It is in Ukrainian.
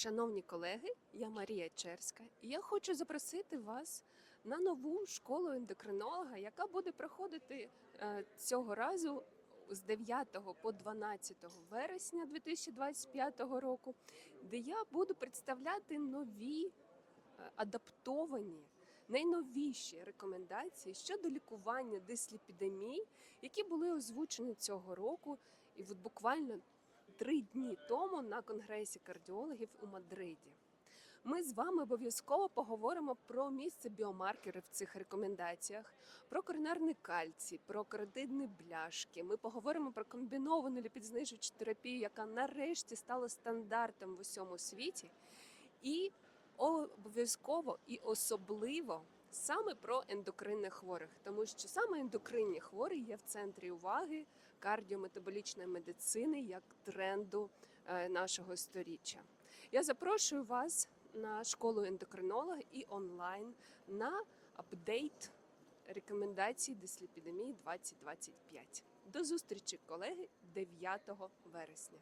Шановні колеги, я Марія Черська, і я хочу запросити вас на нову школу ендокринолога, яка буде проходити е, цього разу з 9 по 12 вересня 2025 року, де я буду представляти нові е, адаптовані. Найновіші рекомендації щодо лікування дисліпідемій, які були озвучені цього року, і от буквально три дні тому на конгресі кардіологів у Мадриді. Ми з вами обов'язково поговоримо про місце біомаркерів в цих рекомендаціях, про коронарний кальцій, про каротидні бляшки. Ми поговоримо про комбіновану ліпідзнижуючу терапію, яка нарешті стала стандартом в усьому світі. І обов'язково і особливо саме про ендокринних хворих, тому що саме ендокринні хворі є в центрі уваги кардіометаболічної медицини як тренду е, нашого сторіччя. Я запрошую вас на школу ендокринолога і онлайн на апдейт рекомендацій дисліпідемії 2025. До зустрічі, колеги, 9 вересня.